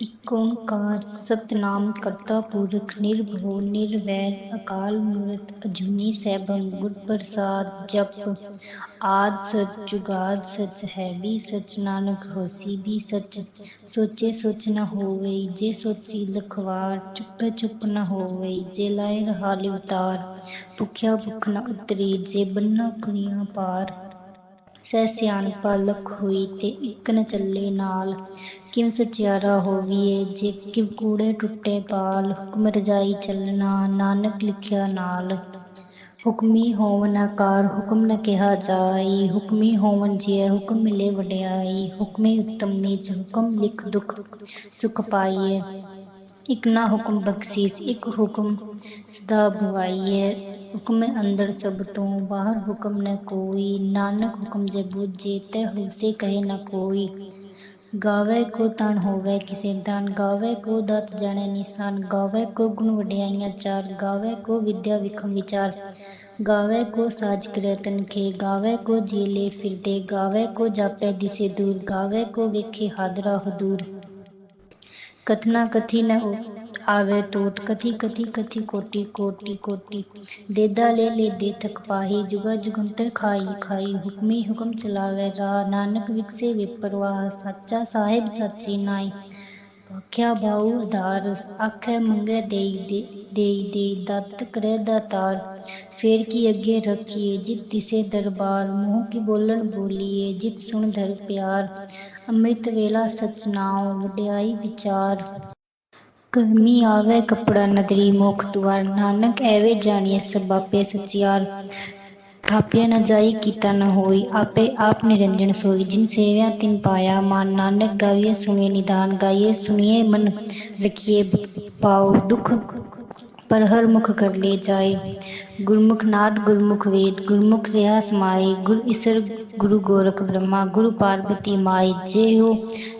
इकोंकार सतनाम करता पुरख, निर्भो, निर्वैर, अकाल मूर्त, अजूनी सैभम, गुर प्रसाद, जप। आद सच, जुगाद सच, है भी सच, नानक, होसी भी सच। सोचे सोच न हो गई जे सोची लखवार, चुप चुप न हो गई जे लाए रहा लिवतार। भुख्या भुख न उतरी, जे बन्ना कुनिया पार। ਸਹਿ ਸਿਆਣਪਾ ਲਖ ਹੋਈ ਤੇ ਇਕ ਨ ਚੱਲੇ ਨਾਲ। ਕਿਵ ਸਚਿਆਰਾ ਹੋਵੀਐ ਜੇ ਕਿਵ ਕੂੜੈ ਟੁਟੈ ਪਾਲ, ਹੁਕਮ ਰਜਾਈ ਚਲਣਾ ਨਾਨਕ ਲਿਖਿਆ ਨਾਲ। ਹੁਕਮੀ ਹੋਵਨ ਆਕਾਰ ਹੁਕਮ ਨ ਕਿਹਾ ਜਾਈ। ਹੁਕਮੀ ਹੋਵਨ ਜੇ ਹੁਕਮ ਮਿਲੇ ਵਡਿਆਈ। ਹੁਕਮੇ ਉਤਮ ਨੀਚ ਹੁਕਮ ਲਿਖ ਦੁਖ ਸੁਖ ਪਾਈਏ ਇਕ ਨਾ ਹੁਕਮ ਬਖਸੀਸ, ਇਕ ਹੁਕਮ ਸਦਾ हुक्म अंदर सब तो बाहर हुक्म न कोई। नानक हुक्म बुझे, ते हुसे कहे न कोई। गावे को तन होवे किसे दान, गावे को दत जाने निशान, गावे को गुण वड्याइयाँ चार, गावे को विद्या विखम विचार। गावे को साज करे तनखे गावे को जीले फिर दे गावे को जापे दिसे दूर, गावे को वेखे हादरा हदूर। कथना कथी न हो आवे टूट कथि कथि कथि, कोटि कोटि कोटि। देदा ले ले, दे थक पाही, जुगा जुगंतर खाई खाई। हुक्मी हुक्म चलावे, रा नानक विकसे विपरवाह सच्चा साहेब सच्ची नाई। आख्या भाऊ धार आख मंगे दे दे दत्त करे दातार फेर की अगे रखिए, जित दिसे दरबार। मुँह की बोलन बोलिए, जित सुन धर प्यार। अमृत वेला सच नाओ, वड्याई विचार। ਕਰਮੀ ਆਵੈ, ਕਪੜਾ ਨਦਰੀ ਮੋਖ ਦੁਆਰ, ਨਾਨਕ ਐਵੇਂ ਜਾਣੀਐ ਸਭ ਆਪੇ ਸਚਿਆਰ। ਥਾਪਿਆ ਨਾ ਜਾਈ, ਕੀਤਾ ਨਾ ਹੋਈ, ਆਪੇ ਆਪ ਨਿਰੰਜਨ ਸੋਈ। ਜਿਨ ਸੇਵਿਆ ਤਿਨ ਪਾਇਆ ਮਾਨ, ਨਾਨਕ ਗਾਵੀਏ ਸੁਣੀਐ ਨਿਦਾਨ, ਗਾਈਏ ਸੁਣੀਐ ਮਨ, ਰਖੀਏ ਪਾਉ ਦੁਖ। पर हर मुख कर ले जाए। गुरमुख नाद, गुरमुख वेद, गुरमुख रिया समाए गुरु ईश्वर गुरु गोरख ब्रह्मा, गुरु पार्वती माए। जे हो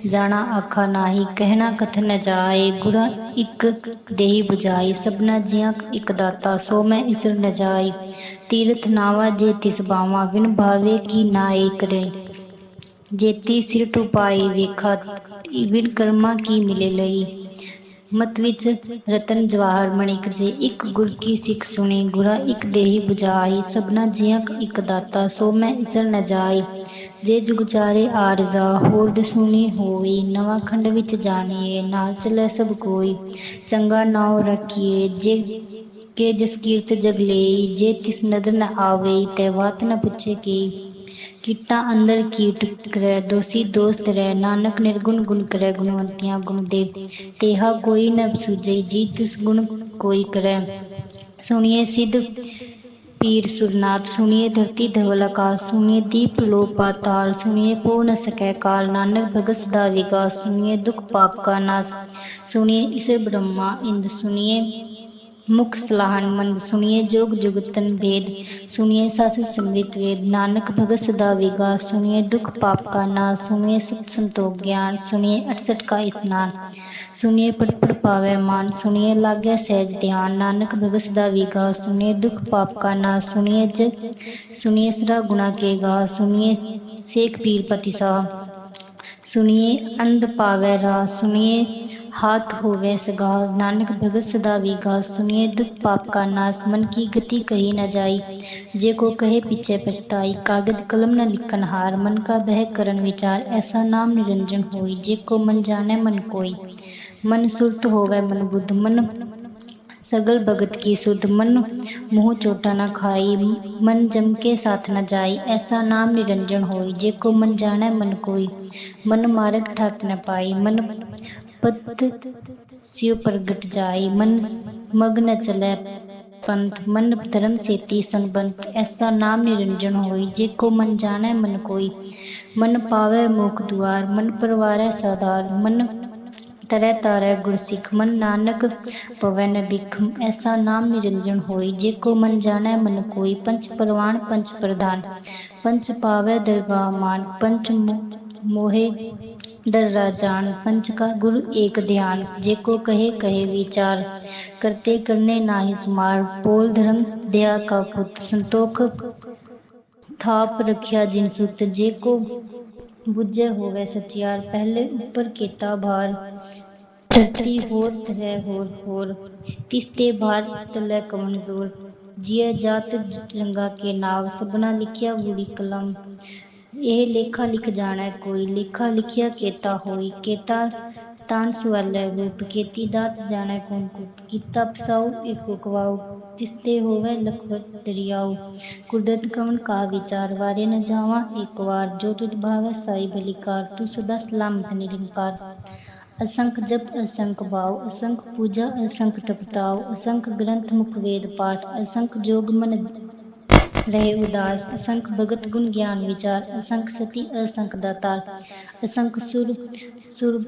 जाना आखा नाही, कहना कथ न जाए। गुरा इक देही बुझाई सबना जिया इक दाता, सो मैं ईश्वर न जाए। तीर्थ नावा जे तिस बावा। बिन भावे की नाए करे। जेती सिर टुपाए, वेखा बिन कर्मा की मिले लई। ਮਤ ਵਿਚ ਰਤਨ ਜਵਾਹਰ ਮਣਿਕ ਜੇ, ਇਕ ਗੁਰ ਕੀ ਸਿਖ ਸੁਣੀ, ਗੁਰਾ ਇੱਕ ਦੇਹੀ 부ਜਾਈ ਸਭਨਾ ਜੀਆਂ ਇਕ ਦਾਤਾ, ਸੋ ਮੈਂ ਈਸਰ ਨ ਜਾਈ। ਜੇ ਜੁਗ ਚਾਰੇ ਆਰਜਾ, ਹੋਰ ਦਸੂਣੀ ਹੋਈ, ਨਵਾਂ ਖੰਡ ਵਿਚ ਜਾਣੀਐ ਨਾਲ ਚਲੈ ਸਭ ਕੋਈ। ਚੰਗਾ ਨਾਉ ਰੱਖੀਏ, ਜੇ ਕੇ ਜਸ ਕੀਰਤ ਜਗ ਲੇਈ, ਜੇ ਤਿਸ ਨਜ਼ਰ ਨਾ ਆਵੇ, ਤੈ ਵਾਤ ਨਾ ਪੁੱਛੇ ਕੇਈ किट्टा अंदर कीट करे, दोषी दोस्त रह नानक निर्गुण गुण करे, गुणवंतिया गुण दे। तेहा कोई न सूझे जी तिस गुण कोई करे। सुनिए सिद्ध पीर सुरनाथ, सुनिए धरती धवल आकाश सुनिए दीप लो पाताल सुनिए पो न सकै काल, नानक भगत सदा विकास, सुनिए दुख पाप का नाश, सुनिए इसे ब्रह्मा इंद सुनिए ਮੁਖ ਸਲਾਹਣ ਮੰਦ ਸੁਣੀਐ ਜੋਗ ਜੁਗਤਨ ਭੇਦ ਸੁਣੀਐ ਸਸ ਸਿਮ੍ਰਿਤ ਵੇਦ, ਨਾਨਕ ਭਗਤ ਸਦਾ ਵਿਗਾਸ ਸੁਣੀਐ ਦੁਖ ਪਾਪ ਕਾ ਨਾਸ ਸੁਣੀਐ ਸਤ ਸੰਤੋਖ ਗਿਆਨ ਸੁਣੀਐ ਅਠਸਠ ਕਾ ਇਸਨਾਨ ਸੁਣੀਐ ਪੜ ਪੜ ਪਾਵੈ ਮਾਨ ਸੁਣੀਐ ਲਾਗੈ ਸਹਿਜ ਧਿਆਨ, ਨਾਨਕ ਭਗਤ ਸਦਾ ਵਿਗਾਸ ਸੁਣੀਐ ਦੁਖ ਪਾਪ ਕਾ ਨਾਸ ਸੁਣੀਐ ਜਗ ਸੁਣੀਐ ਸਦਾ ਗੁਣਾ ਕੇ ਗਾ ਸੁਣੀਐ ਸੇਖ ਪੀਰ ਪਤੀ ਸਾਹ सुनिए अंध पावे रा, सुनिए हाथ होवे सगा। नानक भगत सदा गा, सुनिए दुख पाप का नाश मन की गति कही न जाई, जे को कहे पीछे पछताई। कागज़ कलम न लिखन हार, मन का बह करण विचार। ऐसा नाम निरंजन होई, जे को मन जाने मन कोई। मन सुरत होवे मन बुद्ध, मन सगल भगत की सुध मन, मुँह चोटा न खाई मन जम के साथ न जाई ऐसा नाम निरंजन होई जे को मन जाने, मन कोई मन मारक ठक न पाई मन पत शिव प्रगट जाई मन मग न चले पंथ, मन धर्म से ती संबंध, ऐसा नाम निरंजन होई जे को मन जाने, मन कोई मन पावे मुख द्वार मन परवारे साधार मन ਤਰੈ ਤਾਰੈ ਗੁਰ ਸਿਖ ਮਨ ਨਾਨਕ ਪਵੈ ਨ ਬਿਖ ਐਸਾ ਨਾਮ ਨਿਰੰਜਨ ਹੋਈ ਜੇ ਕੋ ਮਨ ਜਾਣੈ ਮਨ ਕੋਈ ਪੰਚ ਪਰਵਾਣ ਪੰਚ ਪ੍ਰਧਾਨ ਪੰਚ ਪਾਵੈ ਦਰਗਾਹ ਮਾਨ ਪੰਚ ਮੋਹਿ ਦਰ ਰਾਜਾਨ ਪੰਚ ਕਾ ਗੁਰ ਏਕ ਧਿਆਨ ਜੇ ਕੋ ਕਹੇ ਕਹੇ ਵਿਚਾਰ ਕਰਤੇ ਕਰਨੇ ਨਾਹੀ ਸੁਮਾਰ ਬੋਲ ਧਰਮ ਦਇਆ ਕਾ ਪੁੱਤ ਸੰਤੋਖ ਥਾਪ ਰਖਿਆ ਜਿਨ ਸੁਤ ਜੇ बुझे होवे सचियार, पहले ऊपर केता भार। धरती होर तरह होर होर। तिस्ते भार तले कमन ज़ोर जिया जात रंगा के नाव, सबना लिखिया बुरी कलम। ਇਹ ਲੇਖਾ ਲਿਖ ਜਾਣਾ ਕੋਈ ਲੇਖਾ ਲਿਖਿਆ ਕੇਤਾ ਹੋਈ ਕੇਤਾ ਤਾਨ ਸੁਵਲ ਰੂਪ ਕੇਤੀ ਦਾਤ ਜਾਣਾ ਕੋ ਕੀਤਾ ਪਸਾਉ ਇਕੋ ਕਵਾਉ तिसते होवे लखवत दरियाओ कुदरत कवन का विचार वारे न जावा एक बार जो तुद भावे साई बलिकार तू सदा सलामत निरंकार असंख्य जप असंख्य भाव असंख्य पूजा असंख्य टपटाव असंख्य ग्रंथ मुख वेद पाठ असंख्य जोग मन रहे उदास असंख्य भगत गुण ज्ञान विचार असंख्य सती असंख्य दातार असंख्य सुर सुर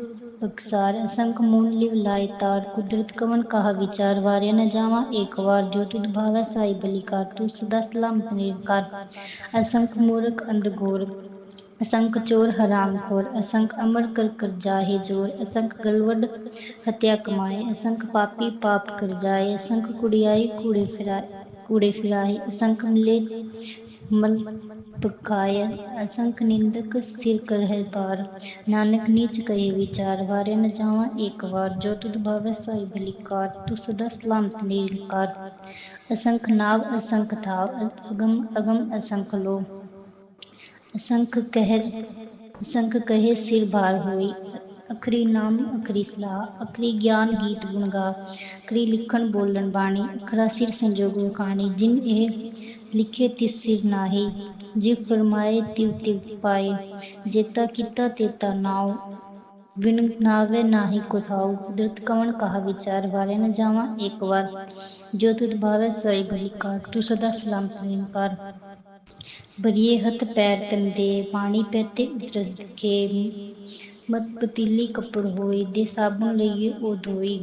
बक्सार असंख मूल लिव लाए तार कुदरत कवन कहा विचार वारे न जावा एक बार जो तुद भावै साई बलिकार तू सदा सलामत निरकार असंख मूर्ख अंध घोर असंख चोर हराम खोर असंख अमर कर कर जाहे ज़ोर असंख गलवड हत्या कमाए असंख पापी पाप कर जाए असंख कुड़ियाई कूड़े फिराए कूड़े फिराए असंख मिले मल पकाय असंख निंदक सिर कर है पार। नानक नीच कहे विचार वारे न जावा एक बार जो तुद भावे साई बलिकार, तू सदा सलामत निरंकार। असंख नाव, असंख थाव, अगम अगम असंख लो। असंख कहर, असंख कहे सिर भार होई ਅਖਰੀ ਨਾਮ ਅਖਰੀ ਸਲਾਹ ਅਖਰੀ ਗਿਆਨ ਗੀਤ ਗੁਣ ਗਾ ਅਖਰੀ ਲਿਖਣ ਬੋਲਣ ਬਾਣੀ ਅਖਰਾ ਸਿਰ ਸੰਜੋਗ ਵਖਾਣੀ ਜਿਨ ਇਹ ਲਿਖੇ ਤਿਸ ਸਿਰ ਨਾਹੀ ਜਿਵ ਫਰਮਾਏ ਤਿਵ ਤਿਵ ਪਾਏ ਜੇਤਾ ਕੀਤਾ ਤੇਤਾ ਨਾਉ ਵਿਣ ਨਾਵੇ ਨਾਹੀ ਕੁਥਾਉ ਕੁਦਰਤ ਕਵਨ ਕਹਾ ਵਿਚਾਰ ਵਾਰੇ ਨ ਜਾਵਾ ਇੱਕ ਵਾਰ ਜੋ ਤੁਧ ਭਾਵੇ ਸਈ ਭਲਿਕਾਰ ਤੂੰ ਸਦਾ ਸਲਾਮਤ ਨਿਰੰਕਾਰ ਬਰੀਏ ਹੱਥ ਪੈਰ ਤਨ ਦੇ ਪਾਣੀ ਪੇਤੇ ਉਤਰਸ મત પતીલી કપડ હોય દે સાબુન લઈએ ઓ ધોઈ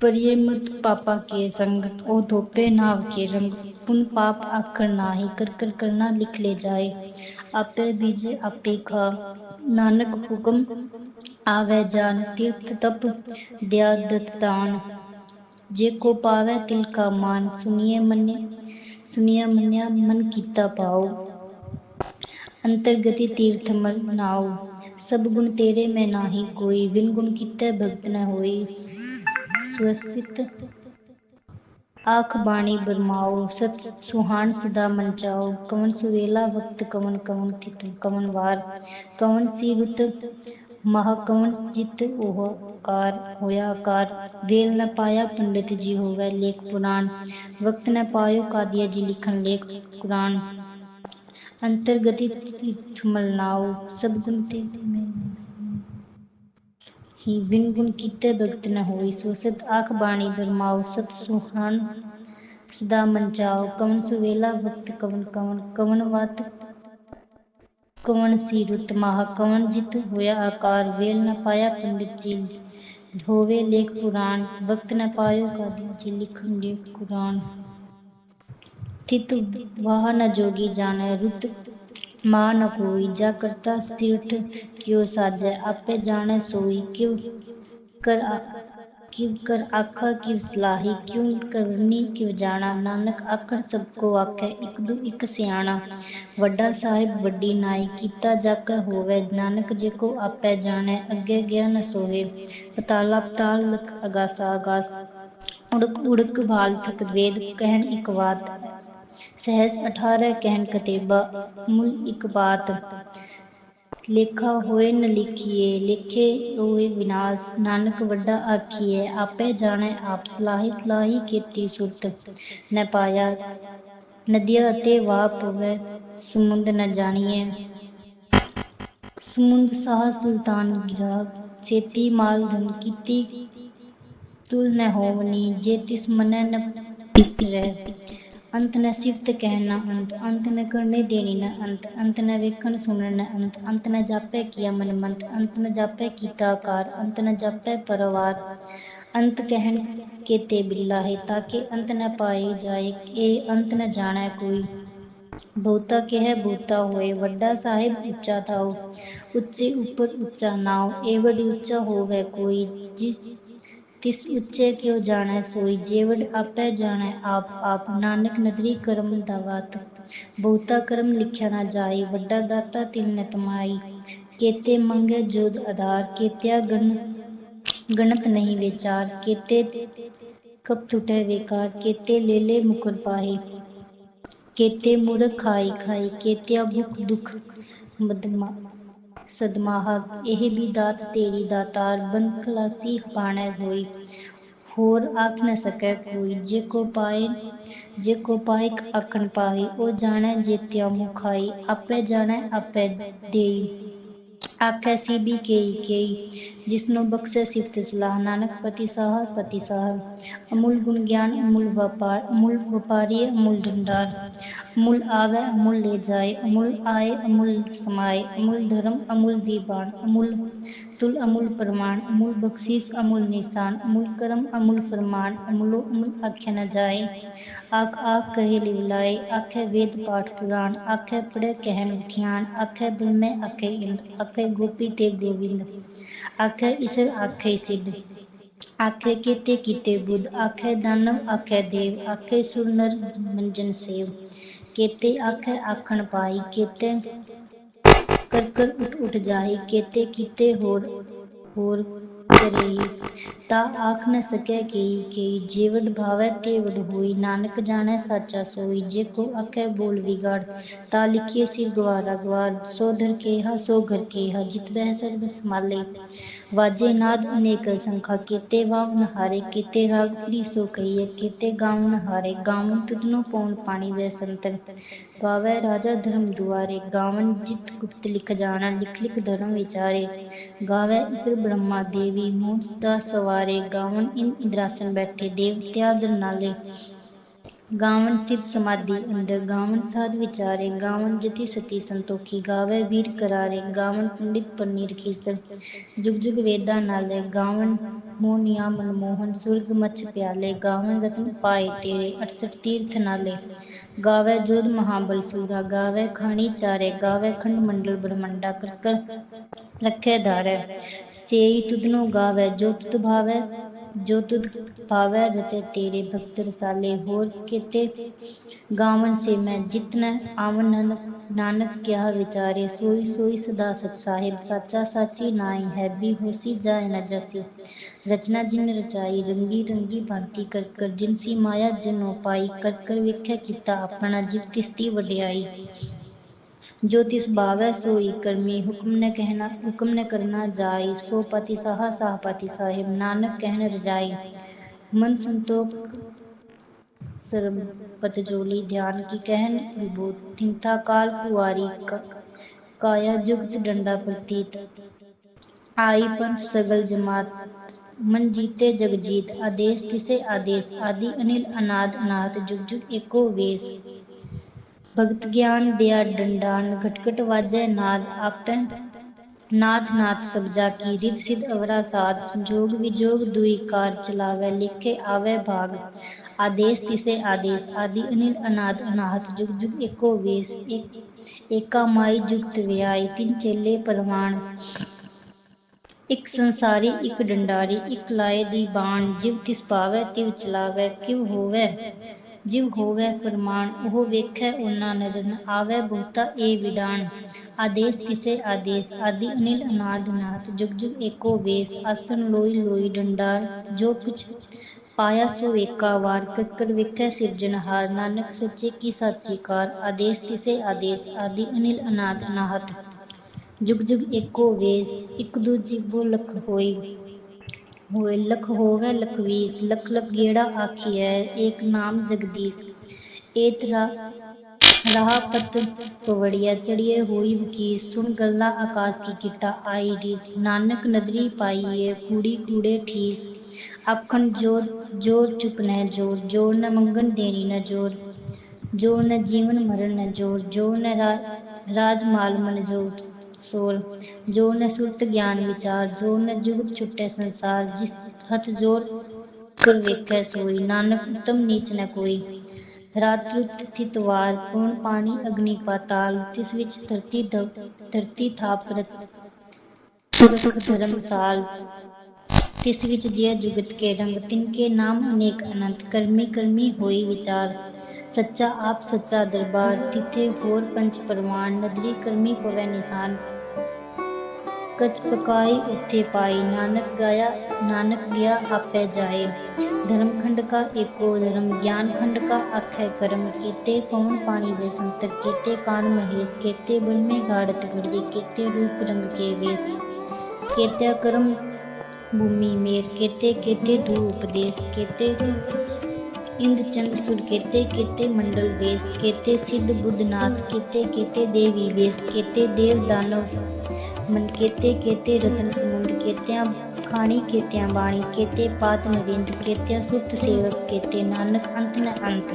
पर ये मत पापा के संग, ओ धोपे नाव के रंग। पुन पाप आकर ना कर कर करना लिख ले जाए। आपे बीजे आपे खा। नानक हुक्म, आवे जान, तीर्थ तप, दया दत्तान जे को पावे तिल का मान, सुनिए मन्य सुनिए मन्या मन कीता पाओ। अंतर्गति तीर्थ मन नाओ। सब गुण तेरे में नाही कोई। बिन गुण किते भक्त न होई। स्वसित आख बाणी बरमाओ। सत सुहान सदा मन चाओ कवन सुवेला वक्त, कवन कवन थित कवन वार। कवन सी रुत महा जित ओह कार, होया कार। वेल न पाया पंडित जी होवे लेख पुराण। वक्त न पायो कादिया जी लिखन लेख कुरान अंतर्गत थुमलनाओ सब गुण तेरे में। ही बिन गुण कीते भगत न होई, सो सत आख बाणी बरमाओ सत सुहान सदा मन जाओ, कवन सुवेला भक्त कवन कवन कवन वात, कवन सी रुत महा, कवन जित होया आकार, वेल न पाया पंडित जी होवे लेख पुराण भक्त न पायो का जी, लिखन लेख कुरान। स्थित वह न जोगी जाने रुत। माँ न कोई जा करता सीठ क्यों साजे आपे जाने सोई, क्यों कर क्यों कर आखा, क्यों सलाही, क्यों करनी, क्यों जाना। नानक आखर सबको आखे एक दू एक सियाणा। वड्डा साहिब, वड्डी नाई, कीता जाकर होवे। नानक जे को आपे जाने अगे गया न सोहे। पताला पताल लख अगासा अगास। ਅਗਾਸਾ ਅਗਾਸ ਉੜਕ ਉੜਕ ਭਾਲ ਤਕ ਵੇਦ ਕਹਿਣ 18 ਕਹਿਣ ਕਤੇਬਾ, ਮੁਲ ਇਕ ਬਾਤ। ਲੇਖਾ ਹੋਏ ਨ ਲਿਖੀਏ, ਲੇਖੇ ਹੋਏ ਵਿਨਾਸ਼ ਨਾਨਕ ਵੱਡਾ ਆਖੀਏ ਆਪੇ ਜਾਣੈ ਆਪ। ਸਲਾਹੀ ਸਲਾਹੀ ਕੀਤੀ ਸੁਰਤ ਨ ਪਾਇਆ ਨਦੀਆਂ ਅਤੇ ਵਾਹ ਪਵੇ, ਸਮੁੰਦ ਨ ਜਾਣੀਏ ਸਮੁੰਦ ਸਾਹ ਸੁਲਤਾਨ ਗਿਰਾ ਛੇਤੀ ਮਾਲ ਧਨ ਕੀਤੀ तुल तुलना होवनी जेतिस मन न अंत न सिफत कहना अंत अंत न करने देनी न अंत अंत न वेखन सुन न अंत अंत न जापै किया मन मंत, अंत न जापै कीता कार अंत न जापै परवार। अंत कहन के ते बिल्ला है, ताके अंत न पाए जाए के अंत न जाना कोई। बहुता के है बहुता होए, वड्डा साहेब उच्चा था उच्चे ऊपर उच्चा नाव ए बड़ी उच्चा हो गए कोई, जिस ਤਿਸ ਉੱਚੇ ਕਿਉ ਜਾਣੈ ਸੋਈ ਜੇਵਡ ਆਪੇ ਜਾਣੈ ਆਪ ਆਪ ਨਾਨਕ ਨਦਰੀ ਕਰਮ ਦਾਵਤ ਬਹੁਤਾ ਕਰਮ ਲਿਖਿਆ ਨਾ ਜਾਈ ਵੱਡਾ ਦਾਤਾ ਤਿਲ ਨ ਤਮਾਈ ਕੇਤੇ ਮੰਗੇ ਜੋਦ ਆਧਾਰ ਕੇਤਿਆ ਗਨ गणत नहीं विचार केते कब टूटे बेकार केते ले ले मुकुर पाही केते मूर्ख खाई खाई केत्या भुख दुख मदमा ਸਦਮਾਹਵ ਇਹ ਵੀ ਦਾਤ ਤੇਰੀ ਦਾਤਾਰ ਬੰਦ ਖਲਾਸੀ ਪਾਣੈ ਹੋਈ। ਹੋਰ ਆਖ ਨ ਸਕੈ ਕੋਈ, ਜੇ ਕੋ ਪਾਏ, ਜੇ ਕੋ ਪਾਇਕ ਆਖਣ ਪਾਏ, ਉਹ ਜਾਣੈ ਜੇ ਤਿਆ ਮੁਖਾਈ ਆਪੇ ਜਾਣੈ, ਆਪੇ ਦੇਈ। आख्या सी बी के केई, जिसनो बक्से सिफ्त सलाह। नानक पति साहर पति साहर अमूल गुण ज्ञान, अमूल व्यापार, अमूल व्यापारी, अमूल भंडार। अमूल आवे, अमूल ले जाए, अमूल आए, अमूल समाए, अमूल धर्म, अमूल दीवान, अमूल तुल अमूल प्रमाण, अमूल बख्शीस अमूल निशान, अमूल कर्म, अमूल फरमान, अमूलो, अमूल आख्या न जाए। आख आख कहे लिवलाए, आखे वेद पाठ पुराण, आखे पढ़े कहन विख्यान आखे ब्रह्मे आखे इंद्र आखे गोपी ते गोविंद आखे ईसर आखे सिद्ध। आखे केते कीते बुद्ध, आखे दानव, आखे देव, आखे सुर नर मंजन सेव। केते आखे आखण पाई, केते कर कर उठ उठ जाही केते कीते होर होर ਕਰੇਹੀ ਆਖ ਨ ਸਕੈ ਕੇਈ ਕੇਈ ਜੇਵਡ ਭਾਵੈ ਤੇਵਡ ਹੋਈ, ਨਾਨਕ ਜਾਣੈ ਸਾਚਾ ਸੋਈ, ਜੇ ਕੋ ਆਖੈ ਬੋਲ ਵਿਗਾੜ, ਤਾ ਲਿਖੀਏ ਸਿਰ ਗਵਾਰਾ ਗਵਾਰ ਸੋ ਧਰ ਕੇਹਾ ਸੋ ਘਰ ਕੇਹਾ, ਜਿਤ ਬਹਿ ਸਰਬ ਸਮਾਲੇ ਵਾਜੇ ਨਾਦ ਅਨੇਕ ਸੰਖਾ, ਕੀਤੇ ਵਾਵ ਨਹਾਰੇ, ਕੀਤੇ ਰਾਗ ਪ੍ਰੀ ਸੋ ਕਹੀਏ, ਕੀਤੇ ਗਾਵਨ ਹਾਰੇ ਗਾਵਨ ਤੁਧਨੋ ਪਉਣ ਪਾਣੀ ਵੈ ਸੰਤਰ। ਗਾਵੇ ਰਾਜਾ ਧਰਮ ਦੁਆਰੇ ਗਾਵਨ ਜਿਤ ਗੁਪਤ ਲਿਖ ਜਾਣਾ, ਲਿਖ ਲਿਖ ਧਰਮ ਵਿਚਾਰੇ। ਗਾਵੇ ਈਸਰ ਬ੍ਰਹਮਾ ਦੇਵੀ ਮੋਹ ਸਦਾ ਸਵਾਰੇ ਗਾਵਨ ਇਨ ਇੰਦਰਾਸਨ ਬੈਠੇ ਦੇਵਤਿਆ ਦਰ ਨਾਲੇ ਗਾਵਨ ਸਿੱਧ ਸਮਾਧੀ ਅੰਦਰ ਗਾਵਨ ਸਾਧ ਵਿਚਾਰੇ ਗਾਵਨ ਜਤੀ ਸਤੀ ਸੰਤੋਖੀ ਗਾਵੇ ਵੀਰ ਕਰਾਰੇ ਗਾਵਨ ਪੰਡਿਤ ਪਨੀਰ ਖੀਸਰ ਜੁਗ ਜੁਗ ਵੇਦਾਂ ਨਾਲੇ ਗਾਵਨ मोहन मनमोहन सुर्ग मच्छ प्याले, गावन रत्न पाए तेरे, अड़सठ तीर्थ नाले। गावे जोध महाबल सुधा, गावे खानी चारे, गावे खंड मंडल ब्रह्मंडा कर कर, रखे धारे। सेई तुदनो गावे, जो तुद भावे, जो तुद पावे, रते तेरे भक्त रसाले। होर केते गावन से मैं जितना आवन ननक ਨਾਨਕ ਕਿਹਾ ਵਿਚਾਰੇ ਸੋਈ ਸੋਈ ਸਦਾ ਸਚ ਸਾਹਿਬ ਸਾਚਾ ਸਾਚੀ ਨਾਈ ਹੈ ਵੀ ਹੋਸੀ ਜਾਏ ਨ ਜਸੀ ਰਚਨਾ ਜਿਨ ਰਚਾਈ ਰੰਗੀ ਰੰਗੀ ਭਾਂਤੀ ਕਰ ਕਰ ਜਿਨਸੀ ਮਾਇਆ ਜਿਨੋ ਪਾਈ ਕਰ ਕਰ ਵੇਖਿਆ ਕੀਤਾ ਆਪਣਾ ਜਿਵ ਤਿਸਤੀ ਵਡਿਆਈ ਜੋ ਤਿਸ ਭਾਵੈ ਸੋਈ ਕਰਮੀ ਹੁਕਮ ਨ ਕਹਿਣਾ ਹੁਕਮ ਨ ਕਰਨਾ ਜਾਈ ਸੋ ਪਤੀ ਸਾਹਾ ਸਾਹ ਪਤੀ ਸਾਹਿਬ ਨਾਨਕ ਕਹਿਣ ਰਜਾਈ मन संतोष सर्व पतजोली ध्यान की कहन विभूतिंथा काल कुआरी का, काया जुगत डंडा प्रतीत। आई पंथ सगल जमात मन जीते जग जीत आदेश तिसे आदेश आदि अनिल अनाद अनाथ जुग जुग एको वेश। भगत ज्ञान दया डंडान घटघट वाजय नाद आपे ਨਾਥ ਨਾਥ ਸਭ ਜਾ ਕੀ ਰਿਤ ਸਿਧ ਅਵਰਾ ਸਾਧ, ਸੰਜੋਗ ਵਿਜੋਗ ਦੁਈ ਕਾਰ ਚਲਾਵੇ, ਲਿਖੇ ਆਵੇ ਭਾਗ। ਆਦੇਸ਼ ਤਿਸੇ ਆਦੇਸ਼, ਆਦਿ ਅਨਿਲ ਅਨਾਦ ਅਨਾਹਤ, ਜੁਗ ਜੁਗ ਏਕੋ ਵੇਸ ਏਕਾ ਮਾਈ ਜੁਗਤ ਵਿਆਈ, ਤਿੰਨ ਚੇਲੇ ਪਰਵਾਨ ਇਕ ਸੰਸਾਰੀ, ਇਕ ਡੰਡਾਰੀ, ਇਕ ਲਾਇ ਦੀ ਬਾਣ, ਜਿਵ ਤਿਸ ਪਾਵੇ ਤਿਵ ਚਲਾਵੈ ਕਿਵ ਹੋਵੇ? ਜਿਵ ਹੋਵੇ ਫਰਮਾਨ, ਉਹ ਵੇਖੈ ਉਹਨਾਂ ਨਦਰ ਨ ਆਵੇ ਬਹੁਤਾ ਏ ਵਿਡਾਣ। ਆਦੇਸ ਤਿਸੇ ਆਦੇਸ, ਆਦਿ ਅਨਿਲ ਅਨਾਦ ਨਾਥ, ਜੁਗ ਜੁਗ ਏਕੋ ਵੇਸ, ਆਸਨ ਲੋਈ ਲੋਈ ਡੰਡਾਰ, ਜੋ ਕੁਛ ਪਾਇਆ ਸੋ ਏਕਾ ਵਾਰ, ਕੱਕਰ ਵੇਖੈ ਸਿਰਜਨਹਾਰ ਨਾਨਕ ਸੱਚੇ ਕੀ ਸਾਚੀ ਕਾਰ ਆਦੇਸ ਤਿਸੇ ਆਦੇਸ, ਆਦਿ ਅਨਿਲ ਅਨਾਦ ਅਨਾਹਤ ਜੁਗ ਜੁਗ ਏਕੋ ਵੇਸ, ਇਕ ਦੂਜੀ ਬੋ ਲਖ ਹੋਈ। होए लख होवे लखवीस लख लख गेड़ा आखी है एक नाम जगदीश एतरा रहा पत पवड़िया चढ़िए हुई की सुन गल्ला आकाश की किटा आई रीस नानक नदरी पाई है कूड़ी कूड़े ठीस आखन ज़ोर ज़ोर चुप न ज़ोर ज़ोर न मंगन देनी न ज़ोर ज़ोर न जीवन मरण न ज़ोर ज़ोर न रा, राज माल मन ज़ोर सोल, जो न सुरत ज्ञान विचार, जो न जुग छुटे संसार, जिस हथ ज़ोर कर वेखै सोई, नानक उत्तम नीच न कोई। रात्रुत थितवार पूर्ण पानी अग्नि पाताल तिस विच धरती धरती थापरत सुख धर्मसाल तिस विच जिया जुगत के रंग, तिनके नाम अनेक अनंत, कर्मी कर्मी होई विचार। सच्चा आप सच्चा दरबार, तिथे घोर पंच परवान नदरी कर्मी पवे निशान। कच पकाई उथे पाई, नानक गाया, नानक गया आपे जाए। धर्म खंड का एको, धर्म ज्ञान खंड का आखे कर्म। केते पवन पानी दे संतर केते कान महेश, केते बल में गाड़त घड़िए केते रूप रंग के वेश। केते कर्म, भूमि मेर, केते केते धूप देश, केते रूप ਇੰਦ ਚੰਦ ਸੁਰ ਕੀਤੇ ਕੀਤੇ ਮੰਡਲ ਵੇਸ ਕੀਤੇ, ਸਿੱਧ ਬੁੱਧਨਾਥ ਕੀਤੇ ਕੀਤੇ ਦੇਵੀ ਵੇਸ ਕੀਤੇ, ਦੇਵ ਦਾਨਵ ਮਨ ਕੀਤੇ ਕੀਤੇ ਰਤਨ ਸਮੁੰਦ ਕੀਤਿਆਂ, ਖਾਣੀ ਕੀਤਿਆਂ, ਬਾਣੀ ਕੀਤੇ, ਪਾਤ ਨਰਿੰਦ ਕੀਤਿਆਂ ਸੁਰਤ ਸੇਵਕ ਕੀਤੇ, ਨਾਨਕ ਅੰਤ ਨ ਅੰਤ।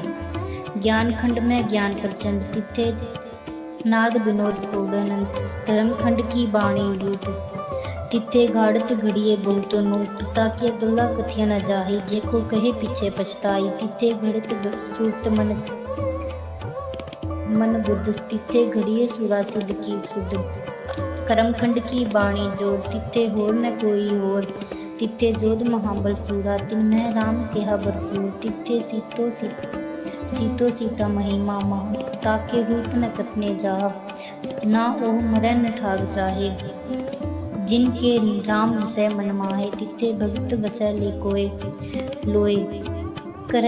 ਗਿਆਨ ਖੰਡ ਮੈਂ ਗਿਆਨ ਪ੍ਰਚੰਡ ਤਿੱਥੇ, ਨਾਦ ਵਿਨੋਦ ਕੋਡ ਅਨੰਤ ਧਰਮ ਖੰਡ ਕੀ ਬਾਣੀ ਲੂਟ। तिथे घाड़त घड़िए बहुत नो, पिता के गला कथिया न जाहे जेको कहे पीछे पछताई तिथे घड़त सूरत मन मन बुद्ध तिथे घड़िए सुरा सिद्ध की सुध कर्मखंड की बाणी ज़ोर तिथे होर न कोई होर तिथे जोध महाबल सूरा, तिन मैं राम कहा भरपूर तिथे सीतो सीता सीतो सीता महिमा महा ताके रूप न कथने जा ना ओ मरन ठाग जाहे। जिनके राम विषय मनमाहे, तिथे भक्त बसै लिकोय लोय कर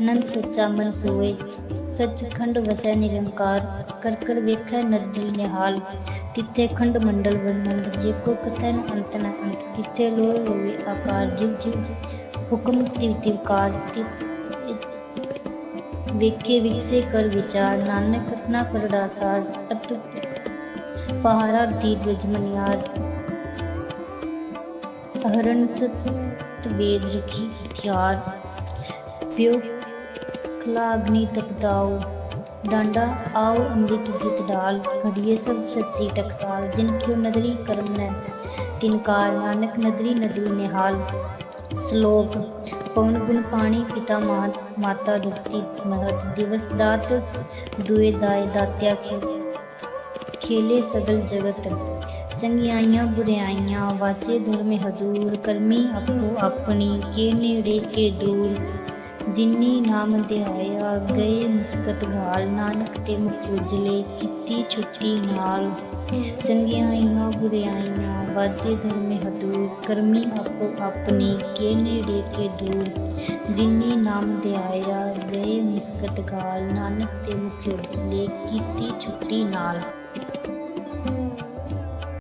नंद सच्चा मन सोए। सच खंड वसै निरंकार कर कर वेख नदी निहाल। तिथे खंड मंडल वर्णन जे कथन अंत न अंत। तिथे लोय लोय आकार, जिव जिव हुक्म तिव तिवकार वेखे विकसे कर विचार। नानक कथना कर डासार। पहारा दीर्घ मनियार ਅਹਰਨ ਸਤ ਰਖੀ, ਹਥਿਆਰ ਪਿਓ ਖਲਾ ਤਪਦਾਓ ਡਾਂਡਾ ਆਓ ਅੰਮ੍ਰਿਤ ਜਿਤ ਡਾਲ, ਘੜੀਏ ਸਭ ਸੱਚੀ ਟਕਸਾਲ, ਜਿਨ ਕਿਉ ਨਦਰੀ ਕਰਮ ਨੈ ਤਿਨਕਾਰ ਨਾਨਕ ਨਦਰੀ ਨਦਰੀ ਨਿਹਾਲ। ਸ਼ਲੋਕ, ਪਵਨ ਗੁਣ ਪਾਣੀ ਪਿਤਾ ਮਾਤਾ ਦੁਖਤੀ ਮਹਤ, ਦਿਵਸ ਦਾਤ ਦੁਏ ਦਾਏ ਦਾਤਿਆ ਖੇਲੇ ਸਗਲ ਜਗਤ। ਚੰਗਿਆਈਆਂ, ਬੁਰਿਆਈਆਂ, ਵਾਚੇ ਧਰਮ ਹਦੂਰ ਕਰਮੀ ਆਪੋ ਆਪਣੀ, ਕੇ ਨੇੜੇ ਕੇ ਦੂਰ। ਜਿਨੀ ਨਾਮ ਧਿਆਇਆ ਗਏ ਮੁਸਕਤ ਘਾਲ ਨਾਨਕ ਤੇ ਮੁਖ ਉਜਲੇ, ਕੀਤੀ ਛੁੱਟੀ ਨਾਲ। ਚੰਗਿਆਈਆਂ, ਬੁਰਿਆਈਆਂ ਵਾਜੇ ਧਰਮ ਹਦੂਰ ਕਰਮੀ ਆਪੋ ਆਪਣੀ, ਕੇ ਨੇੜੇ ਕੇ ਦੂਰ। ਜਿਨੀ ਨਾਮ ਧਿਆਇਆ ਗਏ ਮੁਸਕਤ ਘਾਲ ਨਾਨਕ ਤੇ ਮੁਖ ਉਜਲੇ, ਕੀਤੀ ਛੁੱਟੀ ਨਾਲ।